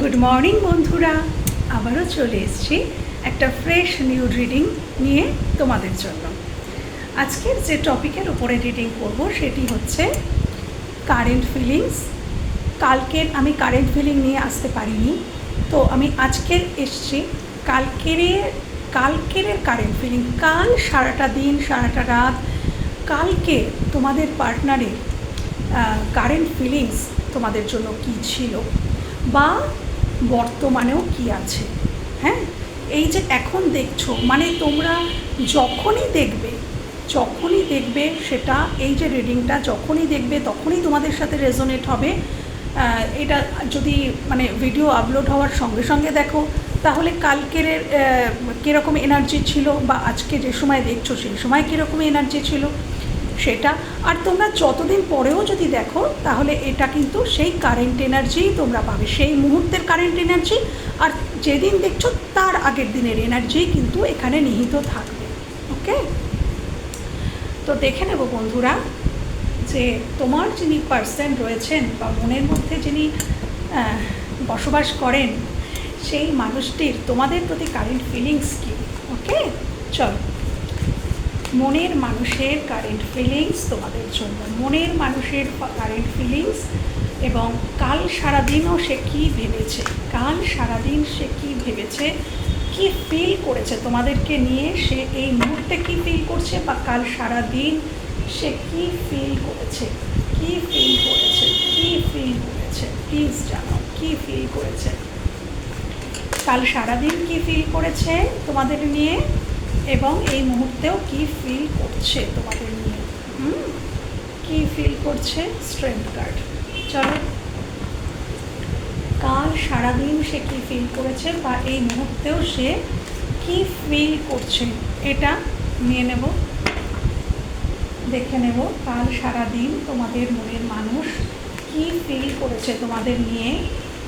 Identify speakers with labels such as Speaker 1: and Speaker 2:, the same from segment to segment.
Speaker 1: Good morning বন্ধুরা। আবারও চলে এসছি একটা ফ্রেশ নিউ রিডিং নিয়ে তোমাদের জন্য। আজকের যে টপিকের উপরে রিডিং করব, সেটি হচ্ছে কারেন্ট ফিলিংস কালকের, আমি কারেন্ট ফিলিং নিয়ে আসতে পারিনি, তো আমি আজকের এসছি কালকের কালকের কারেন্ট ফিলিং কাল সারাটা দিন, সারাটা রাত, কালকে তোমাদের পার্টনারের কারেন্ট ফিলিংস তোমাদের জন্য কি ছিল? বা বর্তমানেও কি আছে? হ্যাঁ? এই যে এখন দেখছ মানে তোমরা যখনই দেখবে যখনই দেখবে সেটা, এই যে রিডিংটা যখনই দেখবে তখনই তোমাদের সাথে রেজোনেট হবে। এটা যদি মানে ভিডিও আপলোড হওয়ার সঙ্গে সঙ্গে দেখো, তাহলে কালকের কীরকম এনার্জি ছিল বা আজকে যে সময় দেখছ সেই সময় কীরকম এনার্জি ছিল? সেটা। আর তোমরা যতদিন পরেও যদি দেখো, তাহলে এটা কিন্তু সেই কারেন্ট এনার্জিই তোমরা পাবে। সেই মুহূর্তের কারেন্ট এনার্জি আর যেদিন দেখছ, তার আগের দিনের এনার্জি কিন্তু এখানে নিহিত থাকবে। ওকে? তো দেখে নেব বন্ধুরা যে তোমার যিনি পার্সন রয়েছেন বা মনের মধ্যে যিনি বসবাস করেন, সেই মানুষটির তোমাদের প্রতি কারেন্ট ফিলিংস কী? ওকে? চলো। মনের মানুষের কারেন্ট ফিলিংস তোমাদের জন্য। মনের মানুষের কারেন্ট ফিলিংস এবং কাল সারাদিনও সে কী ভেবেছে? কাল সারাদিন সে কী ভেবেছে? কি ফিল করেছে? তোমাদেরকে নিয়ে সে এই মুহূর্তে কি ফিল করছে বা কাল সারাদিন সে কি ফিল করেছে? কি ফিল করেছে? কি ফিল করেছে? প্লিজ জানাও কি ফিল করেছে? কাল সারাদিন কি ফিল করেছে তোমাদের নিয়ে? এবং এই মুহূর্তেও কি ফিল করছে তোমাদের নিয়ে? হুম? কি ফিল করছে স্ট্রেংথ কার্ড চলো। কাল সারাদিন সে কি ফিল করেছে বা এই মুহূর্তেও সে কি ফিল করছে? এটা নিয়ে নেব। দেখে নেব কাল সারাদিন তোমাদের মনের মানুষ কি ফিল করেছে তোমাদের নিয়ে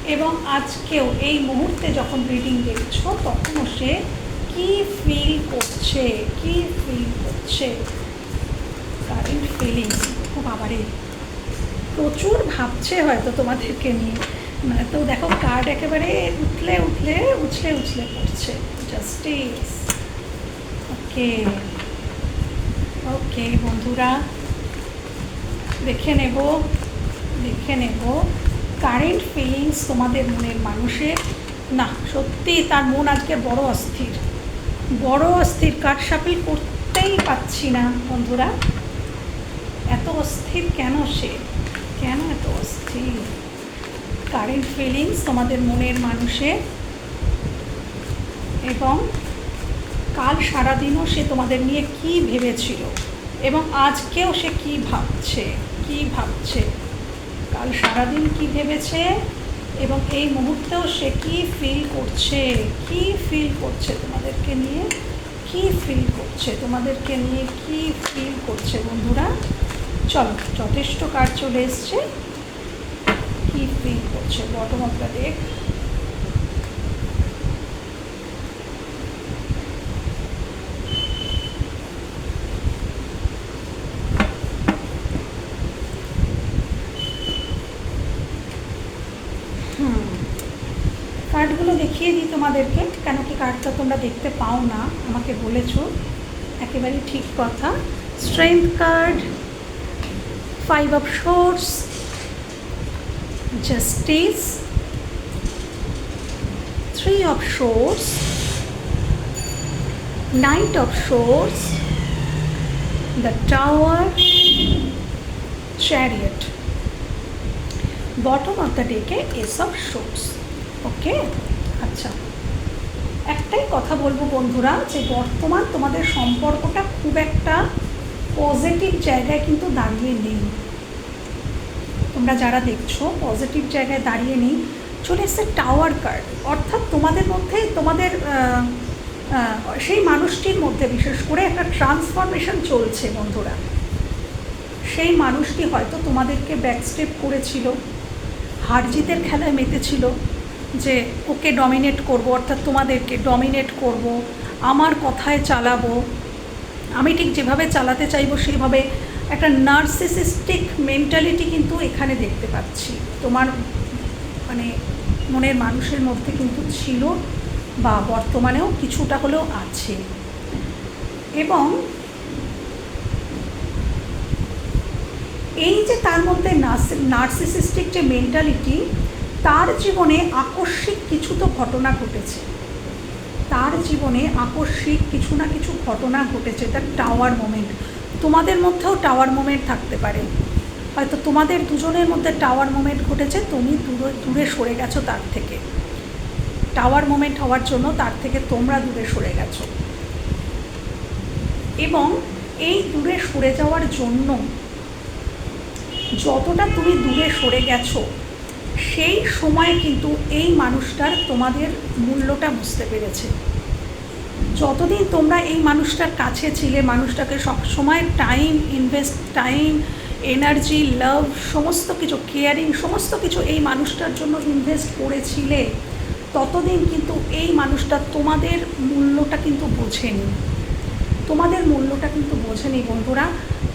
Speaker 1: এবং আজকেও এই মুহূর্তে যখন রিডিং দেখছ তখনও সে কি ফিল করছে? কি ফিল করছে? কারেন্ট ফিলিংস খুব আবারে প্রচুর ভাবছে হয়তো তোমাদেরকে নিয়ে। মানে তো দেখো কার্ড একেবারে উঠলে উঠলে উছলে উছলে পড়ছে জাস্টিস ওকে ওকে বন্ধুরা, দেখে নেব দেখে নেব। কারেন্ট ফিলিংস তোমাদের মনের মানুষের? না সত্যি তার মন আজকে বড় অস্থির। বড় অস্থির কাঠসাপিল করতেই পাচ্ছি না, বন্ধুরা। এত অস্থির কেন সে? কেন এত অস্থির? কারেন্ট ফিলিংস তোমাদের মনের মানুষের এবং কাল সারাদিনও সে তোমাদের নিয়ে কি ভেবেছিল এবং আজকেও সে কি ভাবছে কি ভাবছে? কাল সারাদিন কি ভেবেছে? এবং এই মুহূর্তেও সে কি ফিল করছে? কি ফিল করছে তোমাদেরকে নিয়ে? কি ফিল করছে তোমাদেরকে নিয়ে? কি ফিল করছে বন্ধুরা? চলো, যথেষ্ট কাজ চলে এসছে। কি ফিল করছে? বটম অফ কার্ডগুলো দেখিয়ে দিই তোমাদেরকে, কেন কি কার্ডটা তোমরা দেখতে পাও না, আমাকে বলেছ। একেবারেই ঠিক কথা। Strength card five of swords justice three of swords knight of swords the tower chariot bottom of the ডেকে এস অফ শোর্স ওকে? আচ্ছা। একটাই কথা বলব বন্ধুরা, যে বর্তমান তোমাদের সম্পর্কটা খুব একটা পজিটিভ জায়গায় কিন্তু দাঁড়িয়ে নেই। তোমরা যারা দেখছ পজিটিভ জায়গায় দাঁড়িয়ে নেই, চলে এসছে টাওয়ার কার্ড অর্থাৎ তোমাদের মধ্যে, তোমাদের সেই মানুষটির মধ্যে বিশেষ করে একটা ট্রান্সফরমেশন চলছে বন্ধুরা। সেই মানুষটি হয়তো তোমাদেরকে ব্যাকস্টেপ করেছিল, হারজিতের খেলায় মেতেছিল যে ওকে ডমিনেট করব, অর্থাৎ তোমাদেরকে ডমিনেট করব, আমার কথায় চালাবো। আমি ঠিক যেভাবে চালাতে চাইব, সেভাবে একটা নার্সিসিস্টিক মেন্টালিটি কিন্তু এখানে দেখতে পাচ্ছি। তোমার মানে মনের মানুষের মধ্যে কিন্তু ছিল বা বর্তমানেও কিছুটা হলেও আছে। এবং এই যে তার মধ্যে নার্সিসিস্টিক যে মেন্টালিটি তার জীবনে আকস্মিক কিছু তো ঘটনা ঘটেছে। তার জীবনে আকস্মিক কিছু না কিছু ঘটনা ঘটেছে তার টাওয়ার মোমেন্ট তোমাদের মধ্যেও টাওয়ার মোমেন্ট থাকতে পারে। হয়তো তোমাদের দুজনের মধ্যে টাওয়ার মোমেন্ট ঘটেছে, তুমি দূরে দূরে সরে গেছো তার থেকে। টাওয়ার মোমেন্ট হওয়ার জন্য তার থেকে তোমরা দূরে সরে গেছো। এবং এই দূরে সরে যাওয়ার জন্য যতটা তুমি দূরে সরে গেছো সেই সময় কিন্তু এই মানুষটার তোমাদের মূল্যটা বুঝতে পেরেছে। যতদিন তোমরা এই মানুষটার কাছে ছিলে, মানুষটাকে সবসময় time invest time energy love সমস্ত কিছু কেয়ারিং সমস্ত কিছু এই মানুষটার জন্য ইনভেস্ট করেছিলে, ততদিন কিন্তু এই মানুষটা তোমাদের মূল্যটা কিন্তু বোঝেনি। তোমাদের মূল্যটা কিন্তু বোঝেনি বন্ধুরা,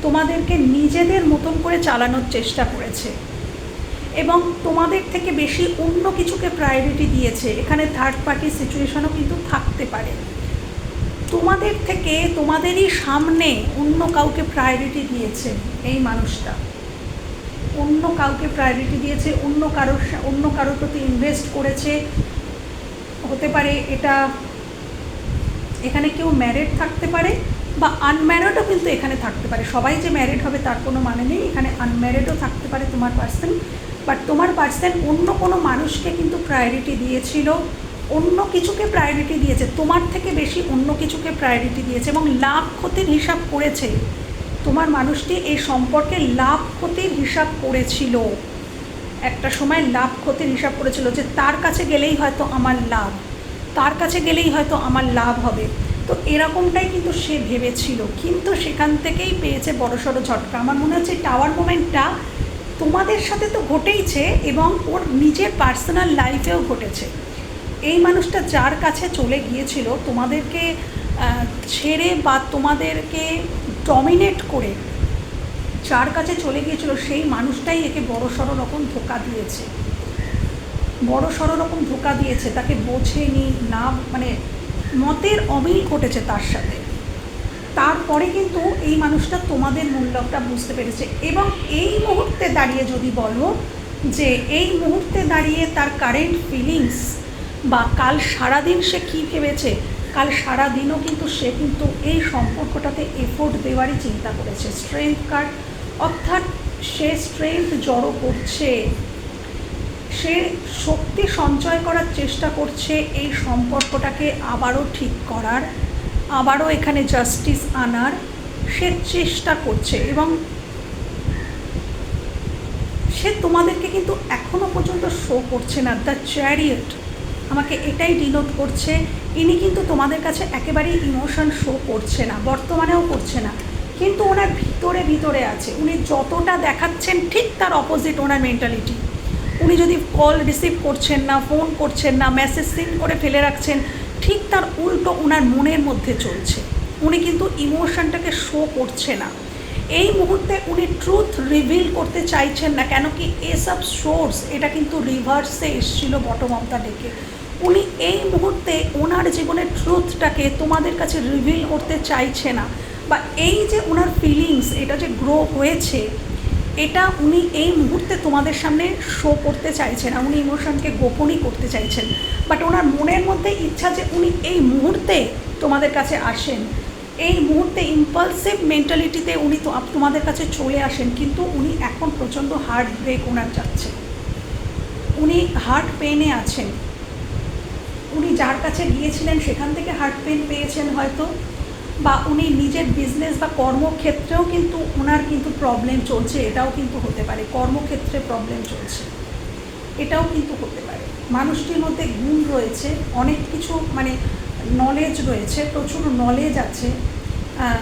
Speaker 1: তোমাদেরকে নিজেদের মতন করে চালানোর চেষ্টা করেছে। এবং তোমাদের থেকে বেশি অন্য কিছুকে প্রায়োরিটি দিয়েছে। এখানে থার্ড পার্টি সিচুয়েশনও কিন্তু থাকতে পারে। তোমাদের থেকে তোমাদেরই সামনে অন্য কাউকে প্রায়োরিটি দিয়েছে এই মানুষটা। অন্য কাউকে প্রায়োরিটি দিয়েছে, অন্য কারোর অন্য কারোর প্রতি ইনভেস্ট করেছে। হতে পারে এটা এখানে কেউ ম্যারেড থাকতে পারে বা আনম্যারিডও কিন্তু এখানে থাকতে পারে। সবাই যে ম্যারিড হবে তার কোনো মানে নেই। এখানে আনম্যারিডও থাকতে পারে তোমার পার্সন বাট তোমার পার্সন অন্য কোনো মানুষকে কিন্তু প্রায়োরিটি দিয়েছিল, অন্য কিছুকে প্রায়োরিটি দিয়েছে, তোমার থেকে বেশি অন্য কিছুকে প্রায়োরিটি দিয়েছে এবং লাভ ক্ষতির হিসাব করেছে। তোমার মানুষটি এই সম্পর্কে লাভ ক্ষতির হিসাব করেছিল। একটা সময় লাভ ক্ষতির হিসাব করেছিল যে তার কাছে গেলেই হয়তো আমার লাভ, তার কাছে গেলেই হয়তো আমার লাভ হবে। তো এরকমটাই কিন্তু সে ভেবেছিল। কিন্তু সেখান থেকেই পেয়েছে বড়সড় ঝটকা। আমার মনে হচ্ছে টাওয়ার মোমেন্টটা তোমাদের সাথে তো ঘটেইছে এবং ওর নিজের পার্সোনাল লাইফেও ঘটেছে। এই মানুষটা যার কাছে চলে গিয়েছিল, তোমাদেরকে ছেড়ে বা তোমাদেরকে ডমিনেট করে যার কাছে চলে গিয়েছিল, সেই মানুষটাই একে বড় সড়ো রকম ধোকা দিয়েছে। বড় সড়ো রকম ধোকা দিয়েছে, তাকে বোঝেনি, না মানে মতের অমিল ঘটেছে তার সাথে। তারপরে কিন্তু এই মানুষটা তোমাদের মূল্যটা বুঝতে পেরেছে। এবং এই মুহূর্তে দাঁড়িয়ে যদি বলো যে এই মুহূর্তে দাঁড়িয়ে তার কারেন্ট ফিলিংস বা কাল সারাদিন সে কী ভেবেছে, কাল সারাদিনও কিন্তু সে কিন্তু এই সম্পর্কটাতে এফোর্ট দেওয়ারই চিন্তা করেছে। স্ট্রেংথ কার্ড অর্থাৎ সে স্ট্রেংথ জড়ো করছে, সে শক্তি সঞ্চয় করার চেষ্টা করছে এই সম্পর্কটাকে আবারও ঠিক করার। আবারও এখানে জাস্টিস আনার সে চেষ্টা করছে এবং সে তোমাদেরকে কিন্তু এখনও পর্যন্ত শো করছে না দ্য চ্যারিয়েট আমাকে এটাই ডিনোট করছে, ইনি কিন্তু তোমাদের কাছে একেবারেই ইমোশন শো করছে না, বর্তমানেও করছে না। কিন্তু ওনার ভিতরে ভিতরে আছে, উনি যতটা দেখাচ্ছেন ঠিক তার অপোজিট ওনার মেন্টালিটি উনি যদি কল রিসিভ করছেন না ফোন করছেন না মেসেজ সিন করে ফেলে রাখছেন ঠিক তার উল্টো ওনার মনের মধ্যে চলছে। উনি কিন্তু ইমোশনটাকে শো করছে না। এই মুহূর্তে উনি ট্রুথ রিভিল করতে চাইছেন না, কেন কি এসব সোর্স এটা কিন্তু রিভার্সে এসছিল বটম অফ দ্য ডেকে উনি এই মুহূর্তে ওনার জীবনের ট্রুথটাকে তোমাদের কাছে রিভিল করতে চাইছে না, বা এই যে ওনার ফিলিংস এটা যে গ্রো হয়েছে এটা উনি এই মুহূর্তে তোমাদের সামনে শো করতে চাইছেন না উনি ইমোশনকে গোপনই করতে চাইছেন। বাট ওনার মনের মধ্যে ইচ্ছা যে উনি এই মুহূর্তে তোমাদের কাছে আসেন। এই মুহূর্তে ইম্পালসিভ মেন্টালিটিতে উনি তো তোমাদের কাছে চলে আসেন, কিন্তু উনি এখন প্রচণ্ড হার্ট ব্রেক ওনার যাচ্ছে। উনি হার্ট পেনে আছেন। উনি যার কাছে গিয়েছিলেন, সেখান থেকে হার্ট পেন পেয়েছেন হয়তো। বা উনি নিজের বিজনেস বা কর্মক্ষেত্রেও কিন্তু ওনার কিন্তু প্রবলেম চলছে, এটাও কিন্তু হতে পারে, কর্মক্ষেত্রে প্রবলেম চলছে। এটাও কিন্তু হতে পারে। মানুষটির মধ্যে গুণ রয়েছে, অনেক কিছু মানে নলেজ রয়েছে, প্রচুর নলেজ আছে।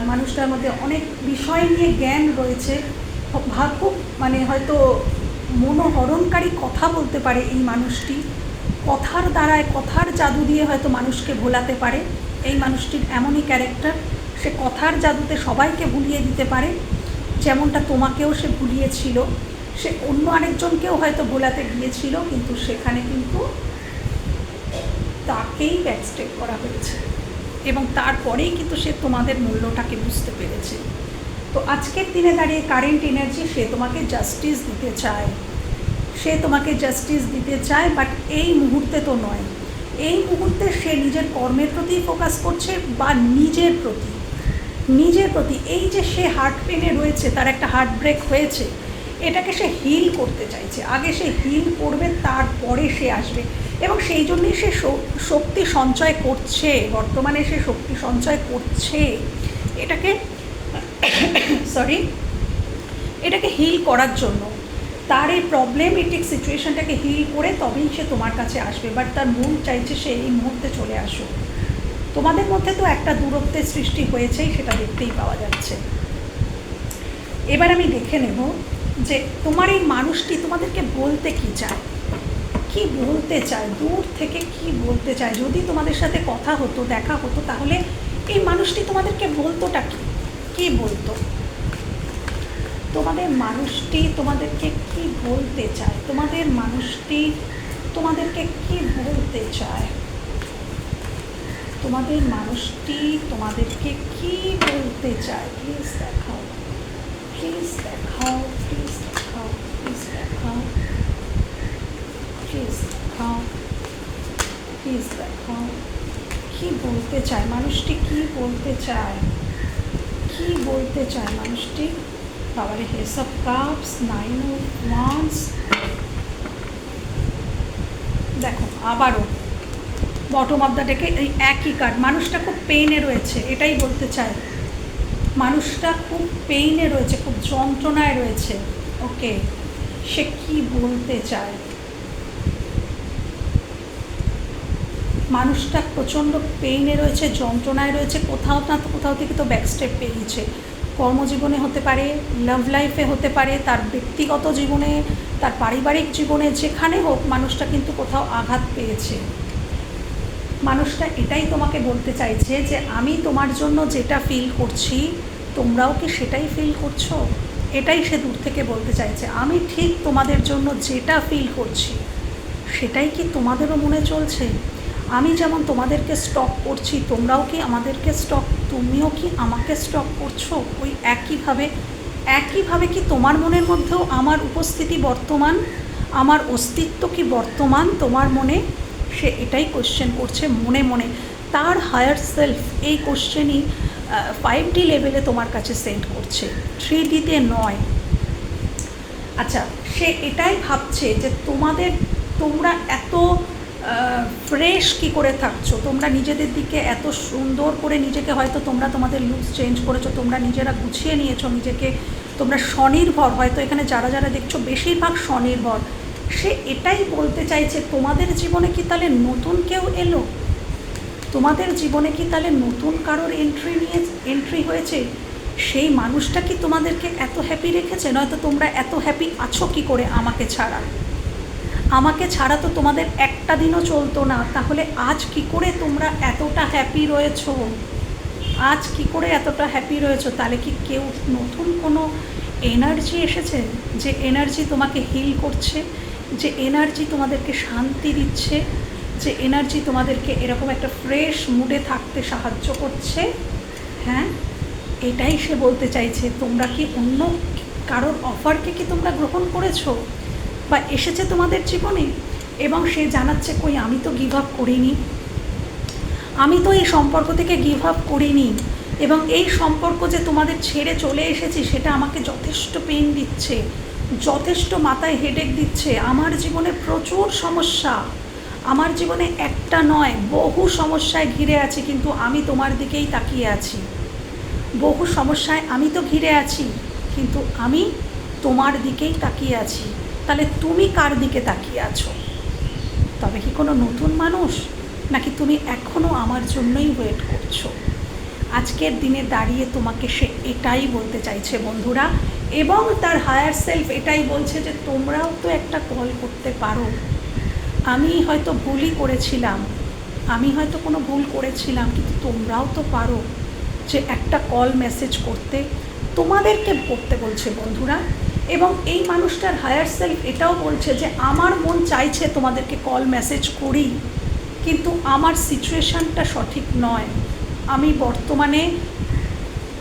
Speaker 1: মানুষটার মধ্যে অনেক বিষয় নিয়ে জ্ঞান রয়েছে। খুব মানে হয়তো মনোহরণকারী কথা বলতে পারে এই মানুষটি। কথার দ্বারায় কথার জাদু দিয়ে হয়তো মানুষকে ভোলাতে পারে। এই মানুষটির এমনই ক্যারেক্টার সে কথার জাদুতে সবাইকে ভুলিয়ে দিতে পারে, যেমনটা তোমাকেও সে ভুলিয়েছিল। সে অন্য আরেকজনকেও হয়তো ভোলাতে গিয়েছিল, কিন্তু সেখানে কিন্তু তাকেই ব্যাকস্টেপ করা হয়েছে। এবং তারপরেই কিন্তু সে তোমাদের মূল্যটাকে বুঝতে পেরেছে। তো আজকের দিনে দাঁড়িয়ে কারেন্ট এনার্জি সে তোমাকে জাস্টিস দিতে চায়। সে তোমাকে জাস্টিস দিতে চায় বাট এই মুহূর্তে তো নয়। এই মুহূর্তে সে নিজের কর্মের প্রতি ফোকাস করছে বা নিজের প্রতি। নিজের প্রতি। এই যে সে হার্ট পেনে রয়েছে, তার একটা হার্ট ব্রেক হয়েছে, এটাকে সে হিল করতে চাইছে। আগে সে হিল করবে, তারপরে সে আসবে। এবং সেই জন্যই সে শক্তি সঞ্চয় করছে। বর্তমানে সে শক্তি সঞ্চয় করছে। এটাকে সরি এটাকে হিল করার জন্য। তার এই প্রবলেমেটিক সিচুয়েশনটাকে হিল করে তবেই সে তোমার কাছে আসবে। বাট তার মন চাইছে সে এই মুহূর্তে চলে আসুক। তোমাদের মধ্যে তো একটা দূরত্বের সৃষ্টি হয়েছেই, সেটা দেখতেই পাওয়া যাচ্ছে। এবার আমি দেখে নেব যে তোমার এই মানুষটি তোমাদেরকে বলতে কি চায়? কি বলতে চায়? দূর থেকে কি বলতে চায়? যদি তোমাদের সাথে কথা হতো, দেখা হতো, তাহলে এই মানুষটি তোমাদেরকে বলতোটা কি? কি বলতো? তোমাদের মানুষটি তোমাদেরকে কি বলতে চায়? তোমাদের মানুষটি তোমাদেরকে কি বলতে চায়? তোমাদের মানুষটি তোমাদেরকে কি বলতে চায়? প্লিজ দেখাও। প্লিজ দেখাও। প্লিজ দেখাও। প্লিজ দেখাও। প্লিজ দেখাও। প্লিজ দেখাও। কি বলতে চায়? মানুষটি কি বলতে চায়? কি বলতে চায় মানুষটি? বাবারে ace of cups nine of wands. দেখো, আবারও বটম অফ দ্য ডেকে এই একই কার্ড মানুষটা খুব পেইনে রয়েছে, এটাই বলতে চায় মানুষটা খুব পেইনে রয়েছে, খুব যন্ত্রণায় রয়েছে। ওকে, সে কি বলতে চায়? মানুষটা প্রচণ্ড পেইনে রয়েছে, যন্ত্রণায় রয়েছে, কোথাও না কোথাও থেকে তো ব্যাকস্টেপ পেয়েছে কর্মজীবনে হতে পারে লাভ লাইফে হতে পারে, তার ব্যক্তিগত জীবনে, তার পারিবারিক জীবনে, যেখানে হোক মানুষটা কিন্তু কোথাও আঘাত পেয়েছে। মানুষটা এটাই তোমাকে বলতে চাইছে যে, আমি তোমার জন্য যেটা ফিল করছি, তোমরাও কি সেটাই ফিল করছ? এটাই সে দূর থেকে বলতে চাইছে। আমি ঠিক তোমাদের জন্য যেটা ফিল করছি, সেটাই কি তোমাদেরও মনে চলছে? আমি যেমন তোমাদেরকে স্টক করছি, তোমরাও কি আমাদেরকে স্টক তুমিও কি আমাকে স্টক করছ? ওই একইভাবে একইভাবে কি তোমার মনের মধ্যেও আমার উপস্থিতি বর্তমান? আমার অস্তিত্ব কি বর্তমান? তোমার মনে? সে এটাই কোশ্চেন করছে মনে মনে। তার হায়ার সেলফ এই কোশ্চেনই ফাইভ ডি লেভেলে তোমার কাছে সেন্ড করছে। থ্রি ডিতে নয়। আচ্ছা সে এটাই ভাবছে যে তোমাদের, তোমরা এত ফ্রেশ কি করে থাকছো? তোমরা নিজেদের দিকে এত সুন্দর করে নিজেকে হয়তো তোমরা তোমাদের লুকস চেঞ্জ করেছ, তোমরা নিজেরা গুছিয়ে নিয়েছো নিজেকে, তোমরা স্বনির্ভর। হয়তো এখানে যারা যারা দেখছ বেশিরভাগ স্বনির্ভর। সে এটাই বলতে চাইছে, তোমাদের জীবনে কি তাহলে নতুন কেউ এলো? তোমাদের জীবনে কি তাহলে নতুন কারোর এন্ট্রি নিয়ে এন্ট্রি হয়েছে? সেই মানুষটা কি তোমাদেরকে এত হ্যাপি রেখেছে? নয়তো তোমরা এত হ্যাপি আছো কি করে আমাকে ছাড়া? আমাকে ছাড়া তো তোমাদের একটা দিনও চলতো না। তাহলে আজ কি করে তোমরা এতটা হ্যাপি রয়েছো? আজ কি করে এতটা হ্যাপি রয়েছো? তাহলে কি কেউ নতুন কোনো এনার্জি এসেছে? যে এনার্জি তোমাকে হিল করছে, যে এনার্জি তোমাদেরকে শান্তি দিচ্ছে, যে এনার্জি তোমাদেরকে এরকম একটা ফ্রেশ মুডে থাকতে সাহায্য করছে? হ্যাঁ? এটাই সে বলতে চাইছে। তোমরা কি অন্য কারোর অফারকে কি তোমরা গ্রহণ করেছ? বা এসেছে তোমাদের জীবনে এবং সে জানাচ্ছে, কই, আমি তো গিভ আপ করিনি। আমি তো এই সম্পর্ক থেকে গিভ আপ করিনি এবং এই সম্পর্ক যে তোমাদের ছেড়ে চলে এসেছি, সেটা আমাকে যথেষ্ট পেন দিচ্ছে, যথেষ্ট মাথায় হেডেক দিচ্ছে। আমার জীবনে প্রচুর সমস্যা। আমার জীবনে একটা নয়, বহু সমস্যায় ঘিরে আছি, কিন্তু আমি তোমার দিকেই তাকিয়ে আছি। বহু সমস্যায় আমি তো ঘিরে আছি, কিন্তু আমি তোমার দিকেই তাকিয়ে আছি। তাহলে তুমি কার দিকে তাকিয়ে আছো? তবে কি কোনো নতুন মানুষ? নাকি তুমি এখনও আমার জন্যই ওয়েট করছ? আজকের দিনে দাঁড়িয়ে তোমাকে সে এটাই বলতে চাইছে, বন্ধুরা। এবং তার হায়ার সেলফ এটাই বলছে যে তোমরাও তো একটা কল করতে পারো। আমি হয়তো ভুলই করেছিলাম। আমি হয়তো কোনো ভুল করেছিলাম, কিন্তু তোমরাও তো পারো যে একটা কল মেসেজ করতে। তোমাদেরকে করতে বলছে, বন্ধুরা। এবং এই মানুষটার হায়ার সেলফ এটাও বলছে যে, আমার মন চাইছে তোমাদেরকে কল মেসেজ করি, কিন্তু আমার সিচুয়েশানটা সঠিক নয়। আমি বর্তমানে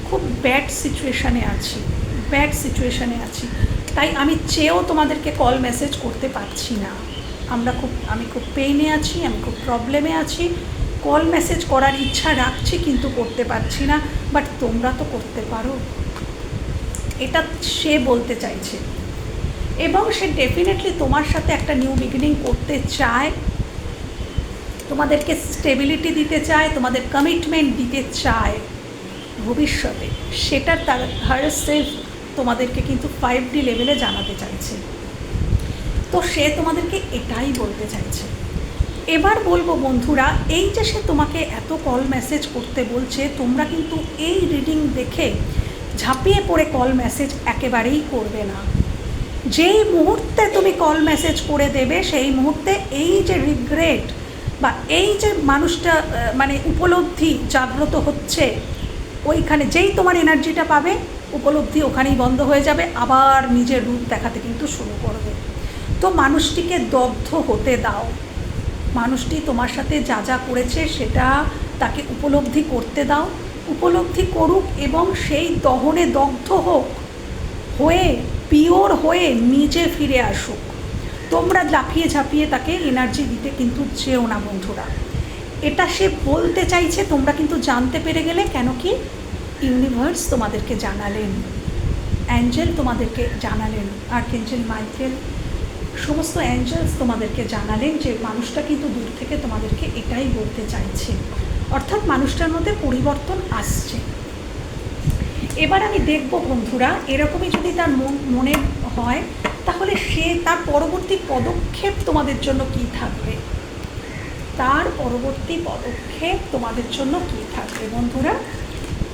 Speaker 1: খুব ব্যাড সিচুয়েশানে আছি ব্যাড সিচুয়েশানে আছি। তাই আমি চেয়েও তোমাদেরকে কল মেসেজ করতে পারছি না। আমরা খুব, আমি খুব পেইনে আছি, আমি খুব প্রবলেমে আছি। কল মেসেজ করার ইচ্ছা রাখছি, কিন্তু করতে পারছি না। বাট তোমরা তো করতে পারো। এটা সে বলতে চাইছে। এবং সে ডেফিনেটলি তোমার সাথে একটা নিউ বিগিনিং করতে চায়। তোমাদেরকে স্টেবিলিটি দিতে চায়, তোমাদের কমিটমেন্ট দিতে চায়। ভবিষ্যতে সেটা তার হার সেলফ তোমাদেরকে কিন্তু ফাইভ ডি লেভেলে জানাতে চাইছে। তো সে তোমাদেরকে এটাই বলতে চাইছে। এবার বলব বন্ধুরা, এই যে সে তোমাকে এত কল মেসেজ করতে বলছে, তোমরা কিন্তু এই রিডিং দেখে ঝাঁপিয়ে পড়ে কল মেসেজ একেবারেই করবে না। যেই মুহূর্তে তুমি কল মেসেজ করে দেবে, সেই মুহূর্তে এই যে রিগ্রেট বা এই যে মানুষটা মানে উপলব্ধি জাগ্রত হচ্ছে, ওইখানে যেই তোমার এনার্জিটা পাবে, উপলব্ধি ওখানেই বন্ধ হয়ে যাবে, আবার নিজের রূপ দেখাতে কিন্তু শুরু করবে। তো মানুষটিকে দগ্ধ হতে দাও। মানুষটি তোমার সাথে যা যা করেছে, সেটা তাকে উপলব্ধি করতে দাও। উপলব্ধি করুক এবং সেই দহনে দগ্ধ হোক, হয়ে, পিওর হয়ে নিজে ফিরে আসুক। তোমরা লাফিয়ে ঝাঁপিয়ে তাকে এনার্জি দিতে কিন্তু চেও না বন্ধুরা। এটা সে বলতে চাইছে, তোমরা কিন্তু জানতে পেরে গেলে কেন কি? ইউনিভার্স তোমাদেরকে জানালেন। অ্যাঞ্জেল তোমাদেরকে জানালেন। আর্কেঞ্জেল মাইকেল সমস্ত অ্যাঞ্জেলস তোমাদেরকে জানালেন যে মানুষটা কিন্তু দূর থেকে তোমাদেরকে এটাই বলতে চাইছে। অর্থাৎ মানুষটার মধ্যে পরিবর্তন আসছে। এবার আমি দেখব বন্ধুরা, এরকমই যদি তার মন হয়, তাহলে সে তার পরবর্তী পদক্ষেপ তোমাদের জন্য কি থাকবে? তার পরবর্তী পদক্ষেপ তোমাদের জন্য কি থাকবে বন্ধুরা?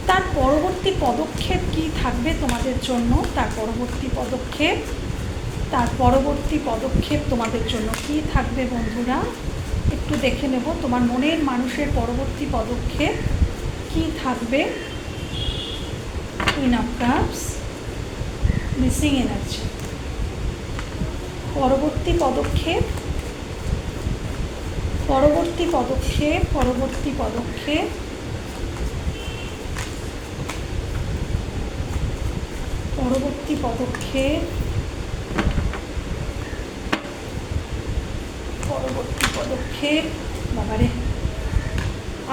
Speaker 1: তার পরবর্তী পদক্ষেপ কি থাকবে তোমাদের জন্য? তার পরবর্তী পদক্ষেপ, তার পরবর্তী পদক্ষেপ তোমাদের জন্য কি থাকবে বন্ধুরা? একটু দেখে নেব তোমার মনের মানুষের পরবর্তী পদক্ষেপ কি থাকবে? Queen of cups missing energy পরবর্তী পদক্ষেপ? পরবর্তী পদক্ষেপ পরবর্তী পদক্ষেপ। পরবর্তী পদক্ষেপ পরবর্তী পদক্ষেপ। বাবারে,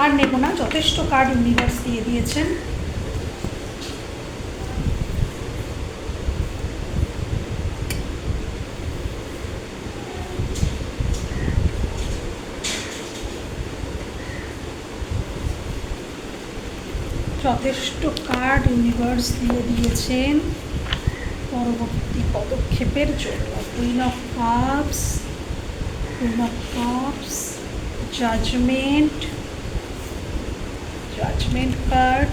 Speaker 1: আর নেব না, যথেষ্ট কার্ড ইউনিভার্স দিয়ে দিয়েছেন। যথেষ্ট কার্ড ইউনিভার্স দিয়ে দিয়েছেন। পরবর্তী পদক্ষেপের জন্য queen of cups queen of cups judgement judgement card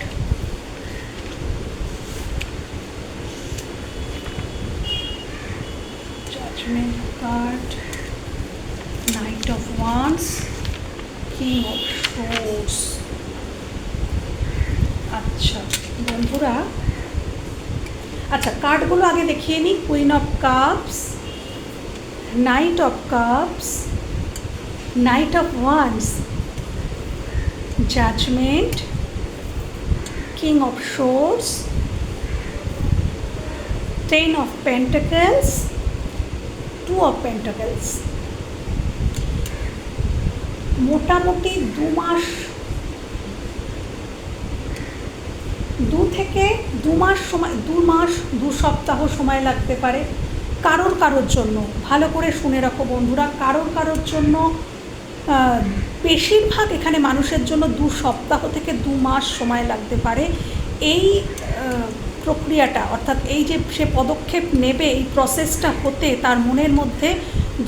Speaker 1: judgement card knight of wands king of swords আচ্ছা বন্ধুরা আচ্ছা কার্ডগুলো আগে দেখিয়ে নিই queen of cups knight of cups knight of wands judgement king of swords ten of pentacles two of pentacles মোটামুটি দু মাস, দু থেকে দু মাস সময়, দু মাস, দু সপ্তাহ সময় লাগতে পারে। কারোর কারোর জন্য, ভালো করে শুনে রাখো বন্ধুরা, কারোর কারোর জন্য বেশিরভাগ এখানে মানুষের জন্য দু সপ্তাহ থেকে দু মাস সময় লাগতে পারে। এই প্রক্রিয়াটা, অর্থাৎ এই যে সে পদক্ষেপ নেবে, এই প্রসেসটা হতে তার মনের মধ্যে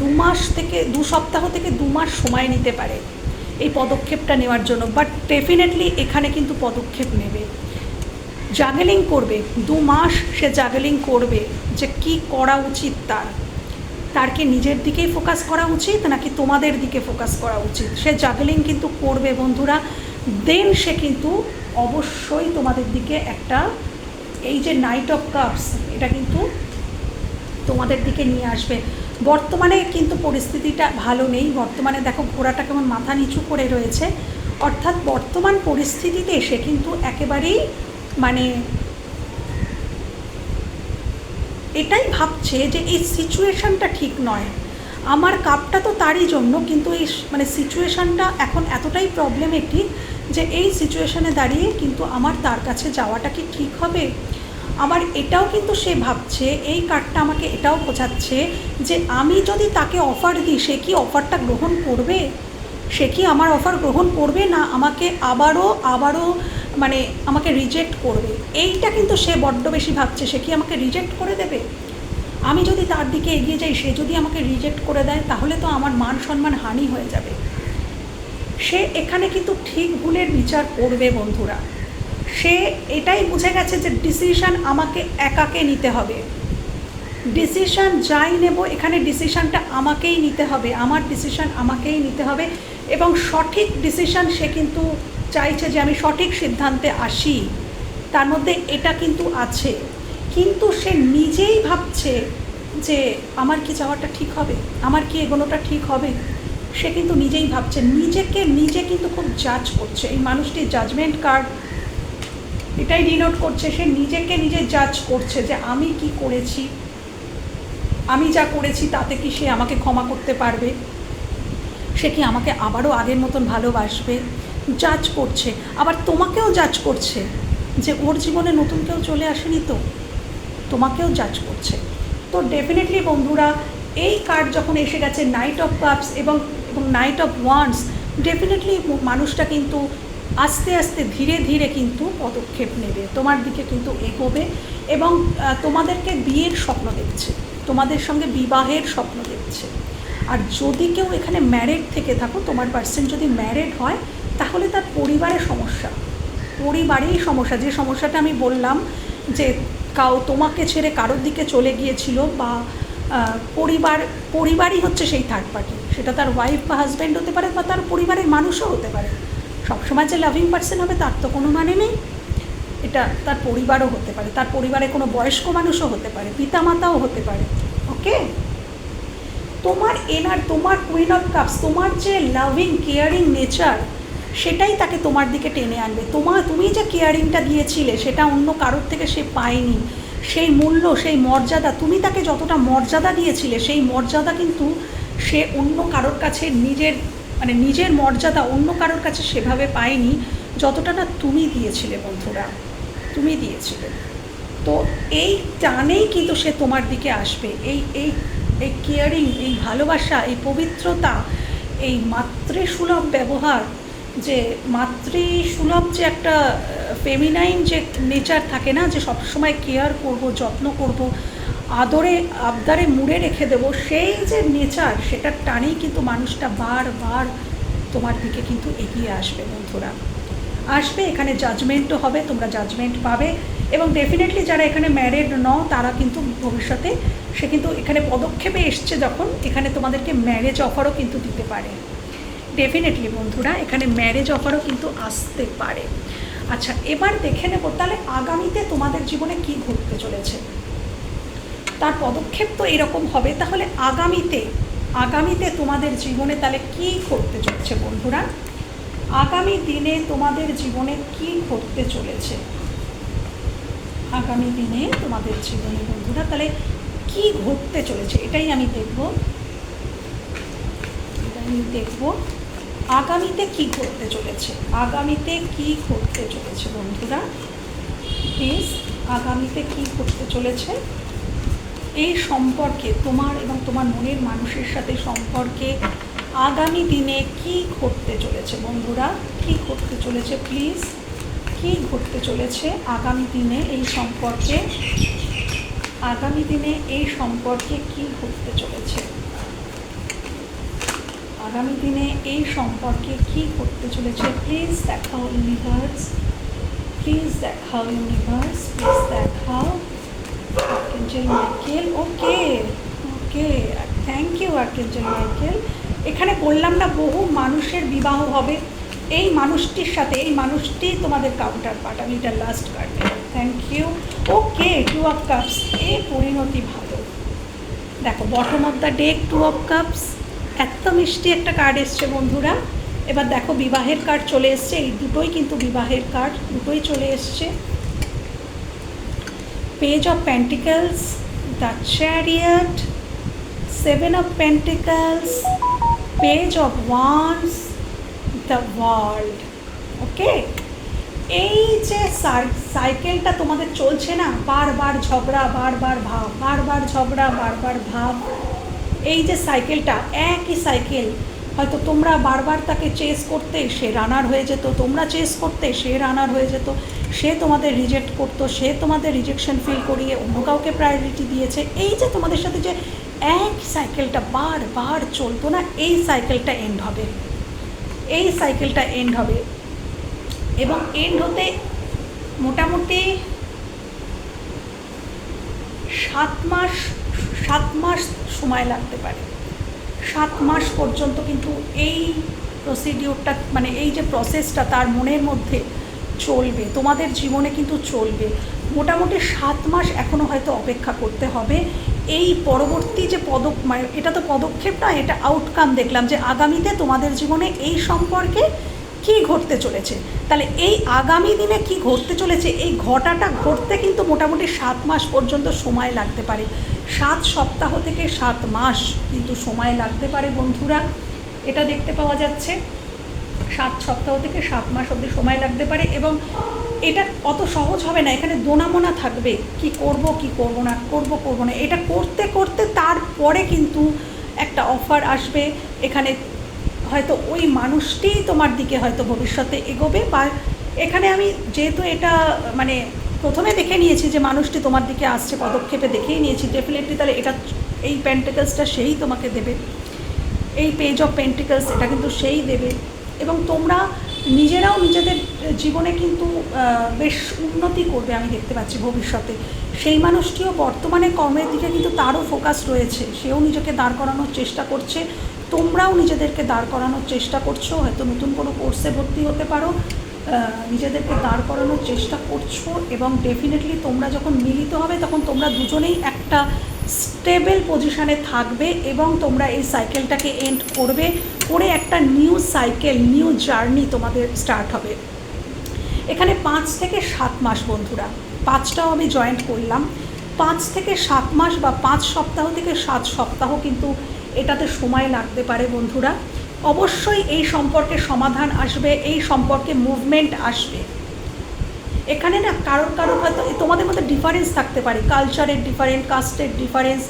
Speaker 1: দু মাস থেকে, দু সপ্তাহ থেকে দু মাস সময় নিতে পারে এই পদক্ষেপটা নেওয়ার জন্য। বাট ডেফিনেটলি এখানে কিন্তু পদক্ষেপ নেবে। জাগেলিং করবে, দু মাস সে জাগেলিং করবে। যে কি করা উচিত তার? তার কি নিজের দিকেই ফোকাস করা উচিত নাকি তোমাদের দিকে ফোকাস করা উচিত? সে জাগেলিং কিন্তু করবে বন্ধুরা। দেন সে কিন্তু অবশ্যই তোমাদের দিকে একটা, এই যে নাইট অফ কাপস এটা কিন্তু তোমাদের দিকে নিয়ে আসবে। বর্তমানে কিন্তু পরিস্থিতিটা ভালো নেই। বর্তমানে দেখো ঘোড়াটা কেমন মাথা নিচু করে রয়েছে। অর্থাৎ বর্তমান পরিস্থিতিতে সে কিন্তু একেবারেই মানে এটাই ভাবছে যে এই সিচুয়েশানটা ঠিক নয়। আমার কাপটা তো তারই জন্য, কিন্তু এই মানে সিচুয়েশানটা এখন এতটাই প্রবলেমেটিক যে এই সিচুয়েশানে দাঁড়িয়ে কিন্তু আমার তার কাছে যাওয়াটা কি ঠিক হবে? আমার এটাও কিন্তু সে ভাবছে, এই কার্ডটা আমাকে এটাও বোঝাচ্ছে যে আমি যদি তাকে অফার দিই, সে কি অফারটা গ্রহণ করবে? সে কি আমার অফার গ্রহণ করবে না আমাকে আবারও আবারও মানে আমাকে রিজেক্ট করবে। এইটা কিন্তু সে বড্ড বেশি ভাবছে। সে কি আমাকে রিজেক্ট করে দেবে? আমি যদি তার দিকে এগিয়ে যাই, সে যদি আমাকে রিজেক্ট করে দেয়, তাহলে তো আমার মান সম্মান হানি হয়ে যাবে। সে এখানে কিন্তু ঠিক ভুলের বিচার করবে বন্ধুরা। সে এটাই বুঝে গেছে যে ডিসিশান আমাকে একাকে নিতে হবে। ডিসিশান যাই নেব, এখানে ডিসিশানটা আমাকেই নিতে হবে। আমার ডিসিশন আমাকেই নিতে হবে এবং সঠিক ডিসিশন সে কিন্তু চাইছে যে আমি সঠিক সিদ্ধান্তে আসি, তার মধ্যে এটা কিন্তু আছে। কিন্তু সে নিজেই ভাবছে যে আমার কি যাওয়াটা ঠিক হবে, আমার কি এগোনোটা ঠিক হবে? সে কিন্তু নিজেই ভাবছে। নিজেকে নিজে কিন্তু খুব জাজ করছে। এই মানুষটি জাজমেন্ট কার্ড এটাই ডিনোট করছে, সে নিজেকে নিজে জাজ করছে যে আমি কি করেছি, আমি যা করেছি তাতে কি সে আমাকে ক্ষমা করতে পারবে? সে কি আমাকে আবারও আগের মতন ভালোবাসবে? জাজ করছে, আবার তোমাকেও জাজ করছে যে ওর জীবনে নতুন কেউ চলে আসেনি তো? তোমাকেও জাজ করছে। তো ডেফিনেটলি বন্ধুরা, এই কার্ড যখন এসে গেছে নাইট অফ কাপস এবং এবং নাইট অফ ওয়ান্স ডেফিনেটলি মানুষটা কিন্তু আস্তে আস্তে ধীরে ধীরে কিন্তু পদক্ষেপ নেবে। তোমার দিকে কিন্তু এগোবে এবং তোমাদেরকে বিয়ের স্বপ্ন দেখছে। তোমাদের সঙ্গে বিবাহের স্বপ্ন দেখছে। আর যদি কেউ এখানে ম্যারেড থেকে থাকো, তোমার পার্সন যদি ম্যারেড হয় তাহলে তার পরিবারের সমস্যা। পরিবারেই সমস্যা। যে সমস্যাটা আমি বললাম যে কাউ তোমাকে ছেড়ে কারোর দিকে চলে গিয়েছিল বা পরিবার, পরিবারই হচ্ছে সেই থার্ড পার্টি সেটা তার ওয়াইফ বা হাজব্যান্ড হতে পারে বা তার পরিবারের মানুষও হতে পারে। সবসময় যে লাভিং পার্সন হবে তার তো কোনো মানে নেই। এটা তার পরিবারও হতে পারে। তার পরিবারে কোনো বয়স্ক মানুষও হতে পারে। পিতামাতাও হতে পারে। ওকে? তোমার এনার, তোমার কুইন অফ কাপস তোমার যে লাভিং কেয়ারিং নেচার সেটাই তাকে তোমার দিকে টেনে আনবে। তোমার তুমি যে কেয়ারিংটা দিয়েছিলে, সেটা অন্য কারোর থেকে সে পায়নি। সেই মূল্য, সেই মর্যাদা, তুমি তাকে যতটা মর্যাদা দিয়েছিলে, সেই মর্যাদা কিন্তু সে অন্য কারোর কাছে নিজের মানে নিজের মর্যাদা অন্য কারোর কাছে সেভাবে পায়নি, যতটা না তুমি দিয়েছিলে বন্ধুরা। তুমি দিয়েছিলে। তো এই টানেই কিন্তু সে তোমার দিকে আসবে। এই এই এই কেয়ারিং এই ভালোবাসা, এই পবিত্রতা, এই মাতৃসুলভ ব্যবহার যে মাতৃসুলভ যে একটা ফেমিনাইন যে নেচার থাকে না, যে সবসময় কেয়ার করব, যত্ন করব, আদরে, আবদারে মুড়ে রেখে দেবো, সেই যে নেচার সেটার টানেই কিন্তু মানুষটা বারবার তোমার দিকে কিন্তু এগিয়ে আসবে বন্ধুরা। আসবে, এখানে জাজমেন্টও হবে, তোমরা জাজমেন্ট পাবে এবং ডেফিনেটলি যারা এখানে ম্যারেড নও, তারা কিন্তু ভবিষ্যতে সে কিন্তু এখানে পদক্ষেপে এসছে যখন এখানে তোমাদেরকে ম্যারেজ অফারও কিন্তু দিতে পারে। ডেফিনেটলি বন্ধুরা, এখানে ম্যারেজ অফারও কিন্তু আসতে পারে। আচ্ছা এবার দেখে নেব তাহলে আগামীতে তোমাদের জীবনে কি ঘটতে চলেছে। তার পদক্ষেপ তো এরকম হবে। তাহলে আগামীতে আগামীতে তোমাদের জীবনে তাহলে কি ঘটতে চলেছে, বন্ধুরা? আগামী দিনে তোমাদের জীবনে কি ঘটতে চলেছে? আগামী দিনে তোমাদের জীবনে, বন্ধুরা, তাহলে কি ঘটতে চলেছে? এটাই আমি দেখব। এটা আমি দেখব। আগামীতে কি ঘটতে চলেছে? আগামীতে কি ঘটতে চলেছে বন্ধুরা? প্লিজ আগামীতে কি ঘটতে চলেছে? এই সম্পর্কে তোমার এবং তোমার মনের মানুষের সাথে সম্পর্কে আগামী দিনে কি ঘটতে চলেছে বন্ধুরা? কি ঘটতে চলেছে? প্লিজ কি ঘটতে চলেছে আগামী দিনে এই সম্পর্কে? আগামী দিনে এই সম্পর্কে কি ঘটতে চলেছে? আগামী দিনে এই সম্পর্কে কি করতে চলেছে প্লিজ দেখাও ইউনিভার্স প্লিজ দেখাও ইউনিভার্স প্লিজ দেখাও archangel Michael okay okay thank you archangel Michael এখানে বললাম না, বহু মানুষের বিবাহ হবে। এই মানুষটির সাথে, এই মানুষটি তোমাদের কাউন্টার পার্ট আমি এটা last card thank you okay two of cups এ পরিণতি ভালো। দেখো bottom of the deck two of cups এত মিষ্টি একটা কার্ড এসছে বন্ধুরা। এবার দেখো বিবাহের কার্ড চলে এসছে। এই দুটোই কিন্তু বিবাহের কার্ড দুটোই চলে এসছে। Page of pentacles the chariot seven of pentacles page of wands the world okay এই যে সাইকেলটা তোমাদের চলছে না, বারবার ঝগড়া, বারবার ভাব, বারবার ঝগড়া, বারবার ভাব এই যে সাইকেলটা, একই সাইকেল, হয়তো তোমরা বারবার তাকে চেস করতে, সে রানার হয়ে যেত, তোমরা চেস করতে, সে রানার হয়ে যেত, সে তোমাদের রিজেক্ট করতো, সে তোমাদের রিজেকশন ফিল করিয়ে অন্য কাউকে প্রায়োরিটি দিয়েছে। এই যে তোমাদের সাথে যে এক সাইকেলটা বারবার চলতো না, এই সাইকেলটা এন্ড হবে। এই সাইকেলটা এন্ড হবে। এবং এন্ড হতে মোটামুটি সাত মাস সাত মাস সময় লাগতে পারে। সাত মাস পর্যন্ত কিন্তু এই প্রসিডিওরটা মানে এই যে প্রসেসটা তার মনের মধ্যে চলবে, তোমাদের জীবনে কিন্তু চলবে। মোটামুটি সাত মাস এখনও হয়তো অপেক্ষা করতে হবে। এই পরবর্তী যে পদক মানে এটা তো পদক্ষেপ না এটা আউটকাম দেখলাম যে আগামীতে তোমাদের জীবনে এই সম্পর্কে কী ঘটতে চলেছে। তাহলে এই আগামী দিনে কি ঘটতে চলেছে, এই ঘটাটা ঘটতে কিন্তু মোটামুটি সাত মাস পর্যন্ত সময় লাগতে পারে। সাত সপ্তাহ থেকে সাত মাস কিন্তু সময় লাগতে পারে বন্ধুরা। এটা দেখতে পাওয়া যাচ্ছে। সাত সপ্তাহ থেকে সাত মাস অবধি সময় লাগতে পারে এবং এটা অত সহজ হবে না। এখানে দোনামোনা থাকবে। কি করব কি করব না, করব করব না। এটা করতে করতে তারপরে কিন্তু একটা অফার আসবে। এখানে হয়তো ওই মানুষটিই তোমার দিকে হয়তো ভবিষ্যতে এগোবে বা এখানে আমি যেহেতু এটা মানে প্রথমে দেখে নিয়েছি যে মানুষটি তোমার দিকে আসছে, পদক্ষেপে দেখেই নিয়েছি। ডেফিনেটলি তাহলে এটা এই পেন্টিকলসটা সেই তোমাকে দেবে। এই পেজ অফ পেন্টিকলস এটা কিন্তু সেই দেবে। এবং তোমরা নিজেরাও নিজেদের জীবনে কিন্তু বেশ উন্নতি করবে আমি দেখতে পাচ্ছি ভবিষ্যতে। সেই মানুষটিও বর্তমানে কর্মের দিকে কিন্তু তারও ফোকাস রয়েছে। সেও নিজেকে দাঁড় করানোর চেষ্টা করছে। তোমরাও নিজেদেরকে দাঁড় করানোর চেষ্টা করছ। হয়তো নতুন কোনো কোর্সে ভর্তি হতে পারো। নিজেদেরকে দাঁড় করানোর চেষ্টা করছ এবং ডেফিনেটলি তোমরা যখন মিলিত হবে তখন তোমরা দুজনেই একটা স্টেবল পজিশানে থাকবে এবং তোমরা এই সাইকেলটাকে এন্ড করবে, করে একটা নিউ সাইকেল নিউ জার্নি তোমাদের স্টার্ট হবে। এখানে পাঁচ থেকে সাত মাস বন্ধুরা, পাঁচটাও আমি জয়েন্ট করলাম। পাঁচ থেকে সাত মাস বা পাঁচ সপ্তাহ থেকে সাত সপ্তাহ কিন্তু এটাতে সময় লাগতে পারে বন্ধুরা। অবশ্যই এই সম্পর্কে সমাধান আসবে, এই সম্পর্কে মুভমেন্ট আসবে। এখানে না কারোর কারোর হয়তো তোমাদের মধ্যে ডিফারেন্স থাকতে পারে কালচারের ডিফারেন্ট কাস্টের ডিফারেন্স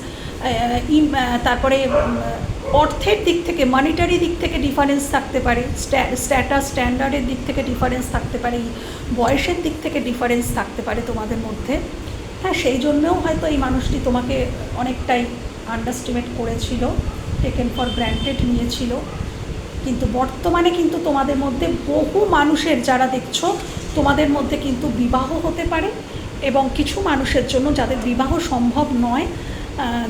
Speaker 1: তারপরে অর্থের দিক থেকে মানিটারি দিক থেকে ডিফারেন্স থাকতে পারে স্ট্যাটাস স্ট্যান্ডার্ডের দিক থেকে ডিফারেন্স থাকতে পারে, বয়সের দিক থেকে ডিফারেন্স থাকতে পারে তোমাদের মধ্যে। হ্যাঁ সেই জন্যও হয়তো এই মানুষটি তোমাকে অনেকটাই আন্ডারস্টিমেট করেছিল টেকেন ফর গ্র্যান্টেড নিয়েছিল। কিন্তু বর্তমানে কিন্তু তোমাদের মধ্যে বহু মানুষের যারা দেখছ, তোমাদের মধ্যে কিন্তু বিবাহ হতে পারে এবং কিছু মানুষের জন্য যাদের বিবাহ সম্ভব নয়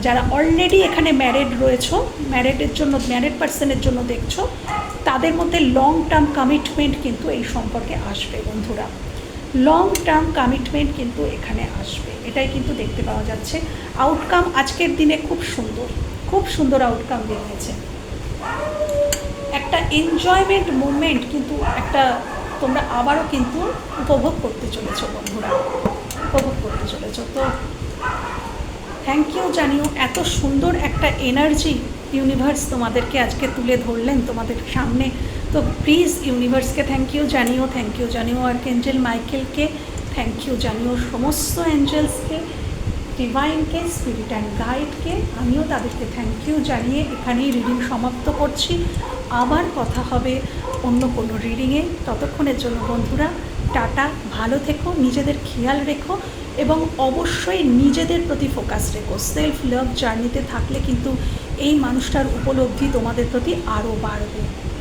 Speaker 1: যারা অলরেডি এখানে ম্যারেড রয়েছ ম্যারেডের জন্য ম্যারেড পার্সনের জন্য দেখছ, তাদের মধ্যে লং টার্ম কমিটমেন্ট কিন্তু এই সম্পর্কে আসবে বন্ধুরা। লং টার্ম কমিটমেন্ট কিন্তু এখানে আসবে। এটাই কিন্তু দেখতে পাওয়া যাচ্ছে। আউটকাম আজকের দিনে খুব সুন্দর খুব সুন্দর আউটকাম দেখিয়েছে একটা এনজয়মেন্ট মুভমেন্ট কিন্তু একটা তোমরা আবারও কিন্তু উপভোগ করতে চলেছো, বন্ধুরা। উপভোগ করতে চলেছ। তো থ্যাংক ইউ জানিও, এত সুন্দর একটা এনার্জি ইউনিভার্স তোমাদেরকে আজকে তুলে ধরলেন তোমাদের সামনে। তো প্লিজ ইউনিভার্সকে থ্যাংক ইউ জানিও থ্যাংক ইউ জানিও আর এঞ্জেল মাইকেলকে থ্যাংক ইউ জানিও, সমস্ত অ্যাঞ্জেলসকে ডিভাইনকে স্পিরিট অ্যান্ড গাইডকে আমিও তাদেরকে থ্যাংক ইউ জানিয়ে এখানেই রিডিং সমাপ্ত করছি। আবার কথা হবে অন্য কোনো রিডিংয়ে ততক্ষণের জন্য বন্ধুরা, টাটা, ভালো থেকো, নিজেদের খেয়াল রেখো এবং অবশ্যই নিজেদের প্রতি ফোকাস রেখো। সেলফ লাভ জার্নিতে থাকলে কিন্তু এই মানুষটার উপলব্ধি তোমাদের প্রতি আরও বাড়বে।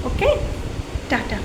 Speaker 1: Okay tata.